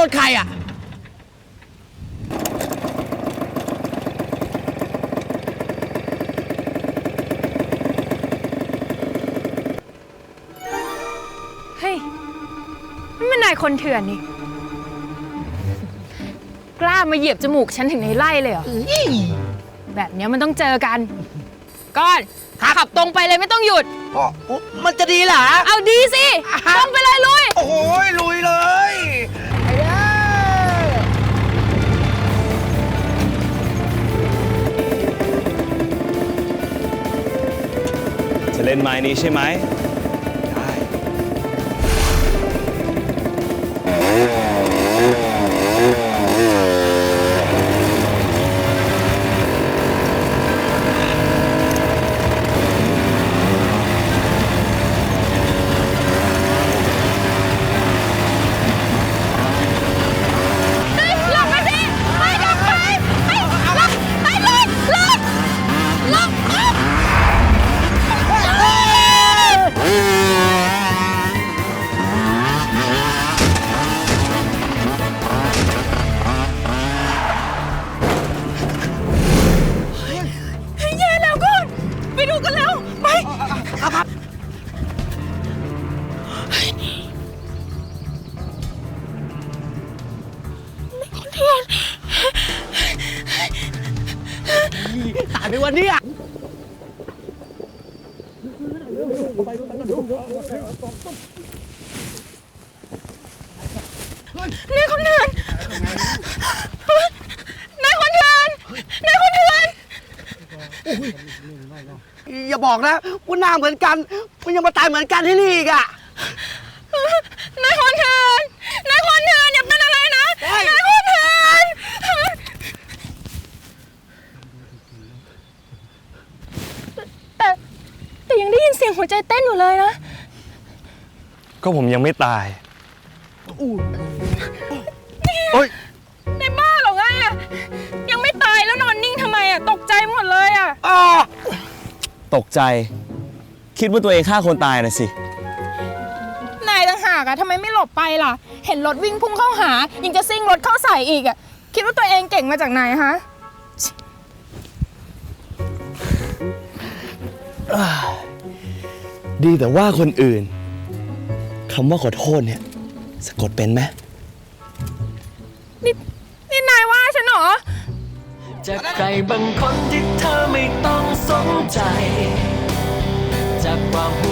นั้นฮะนั่นรถใครอะ เฮ้ยนี่มันนายคนเถื่อนนี่ กล้ามาเหยียบจมูกฉันถึงในไร่เลยเหรอ แบบเนี้ยมันต้องเจอกัน ก้อนขับตรงไปเลยไม่ต้องหยุดอ๋อมันจะดีเหรอ เอาดีสิ ตรงไปเลยลุย โอ้โหลุยเลย จะเล่นไม้นี้ใช่ไหม ตายไปวันนี้อะนายคนเถื่อนนายคนเถื่อนนายคนเถื่อนอย่าบอกนะว่าหน้าเหมือนกัน มันยังมาตายเหมือนกันที่นี่อีกอะนายคนเถื่อนนายคนเถื่อนอย่าเป็นอะไรนะ เฮ้ย นายคนเถื่อนแต่แต่ยังได้ยินเสียงหัวใจเต้นอยู่เลยนะ ก็ผมยังไม่ตายโอ้ยในบ้าเหรอไงอะยังไม่ตายแล้วนอนนิ่งทำไมอะตกใจหมดเลยอะอ่าตกใจ คิดว่าตัวเองฆ่าคนตายนะสิ นายต่างหากอะทำไมไม่หลบไปล่ะ เห็นรถวิ่งพุ่งเข้าหา ยังจะซิ่งรถเข้าใส่อีกอะคิดว่าตัวเองเก่งมาจากไหนฮะ ดีแต่ว่าคนอื่นคำว่าขอโทษเนี่ยสะกดเป็นไหมนี่นี่นายว่าฉันเหรอ จากใครบางคนที่เธอไม่ต้องสนใจ จากความห่วง